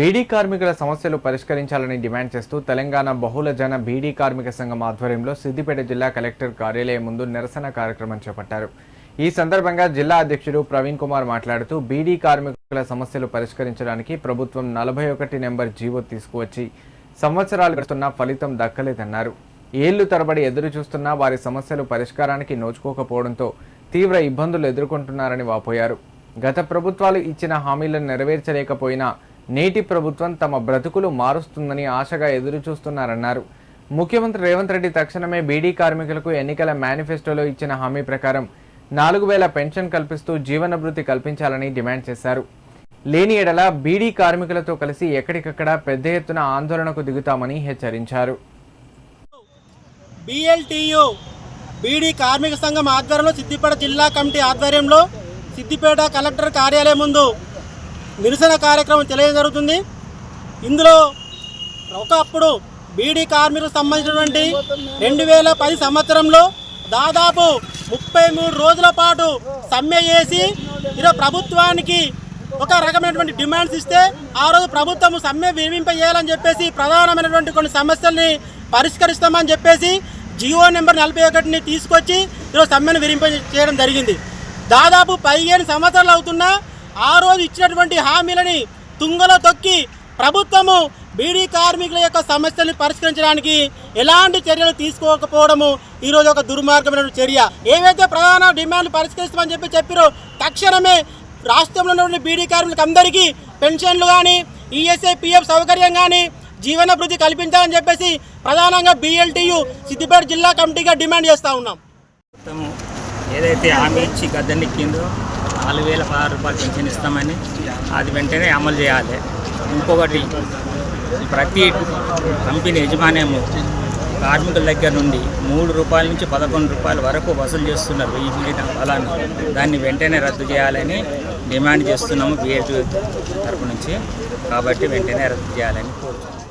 బీడీ కార్మికుల సమస్యలు పరిష్కరించాలని డిమాండ్ చేస్తూ తెలంగాణ బహుళ జన బీడీ కార్మిక సంఘం ఆధ్వర్యంలో సిద్దిపేట జిల్లా కలెక్టర్ కార్యాలయం ముందు నిరసన కార్యక్రమం చేపట్టారు. ఈ సందర్భంగా జిల్లా అధ్యక్షుడు ప్రవీణ్ కుమార్ మాట్లాడుతూ బీడీ కార్మికుల సమస్యలు పరిష్కరించడానికి ప్రభుత్వం నలభై ఒకటి నెంబర్ జీవో తీసుకువచ్చి సంవత్సరాలు గడుస్తున్నా ఫలితం దక్కలేదన్నారు. ఏళ్ళు తరబడి ఎదురు చూస్తున్నా వారి సమస్యలు పరిష్కారానికి నోచుకోకపోవడంతో తీవ్ర ఇబ్బందులు ఎదుర్కొంటున్నారని వాపోయారు. గత ప్రభుత్వాలు ఇచ్చిన హామీలను నెరవేర్చలేకపోయినా నేటి ప్రభుత్వం తమ బ్రతుకులు మారుస్తుందని ఆశగా ఎదురు చూస్తున్నారన్నారు ముఖ్యమంత్రి రేవంత్ రెడ్డి తక్షణమే బీడీ కార్మికులకు ఎన్నికల మేనిఫెస్టోలో ఇచ్చిన హామీ ప్రకారం నాలుగు వేల పెన్షన్ కల్పిస్తూ జీవనభృతి కల్పించాలని డిమాండ్ చేశారు. లేని ఎడల బీడీ కార్మికులతో కలిసి ఎక్కడికక్కడ పెద్ద ఎత్తున ఆందోళనకు దిగుతామని హెచ్చరించారు. బిఎల్టీయు బీడీ కార్మిక సంఘం ఆధ్వర్యంలో సిద్దిపేట జిల్లా కమిటీ ఆధ్వర్యంలో సిద్దిపేట కలెక్టర్ కార్యాలయం ముందు నిరసన కార్యక్రమం తెలియజరుగుతుంది జరుగుతుంది. ఇందులో ఒకప్పుడు బీడీ కార్మికులకు సంబంధించినటువంటి రెండు వేల పది సంవత్సరంలో దాదాపు ముప్పై మూడు రోజుల పాటు సమ్మె చేసి ఈరోజు ప్రభుత్వానికి ఒక రకమైనటువంటి డిమాండ్స్ ఇస్తే ఆ రోజు ప్రభుత్వం సమ్మె విరమింపజేయాలని చెప్పేసి ప్రధానమైనటువంటి కొన్ని సమస్యల్ని పరిష్కరిస్తామని చెప్పేసి జియో నెంబర్ నలభై ఒకటిని తీసుకొచ్చి ఈరోజు సమ్మెను విరింప చేయడం జరిగింది. దాదాపు పదిహేను సంవత్సరాలు అవుతున్నా ఆ రోజు ఇచ్చినటువంటి హామీలని తుంగలో తొక్కి ప్రభుత్వము బీడీ కార్మికుల యొక్క సమస్యలను పరిష్కరించడానికి ఎలాంటి చర్యలు తీసుకోకపోవడము ఈరోజు ఒక దుర్మార్గమైన చర్య. ఏవైతే ప్రధాన డిమాండ్లు పరిష్కరిస్తామని చెప్పి చెప్పారో తక్షణమే రాష్ట్రంలో ఉన్నటువంటి బీడీ కార్మికులకు అందరికీ పెన్షన్లు కానీ ఈఎస్ఐ పిఎఫ్ సౌకర్యం కానీ జీవన కల్పించాలని చెప్పేసి ప్రధానంగా బిఎల్టీయు సిద్దిపేట జిల్లా కమిటీగా డిమాండ్ చేస్తూ ఉన్నాం. ఏదైతే హామీ ఇచ్చి గద్దెనెక్కిందో నాలుగు వేల పదహారు రూపాయలు పెన్షన్ ఇస్తామని అది వెంటనే అమలు చేయాలి. ఇంకొకటి ప్రతి కంపెనీ యజమాన్యము కార్మికుల దగ్గర నుండి మూడు రూపాయల నుంచి పదకొండు రూపాయల వరకు వసూలు చేస్తున్నారు ఈ మిగిలిన ఫలాన్ని దాన్ని వెంటనే రద్దు చేయాలని డిమాండ్ చేస్తున్నాము బిఎల్టీ తరపు నుంచి. కాబట్టి వెంటనే రద్దు చేయాలని కోరుతున్నాము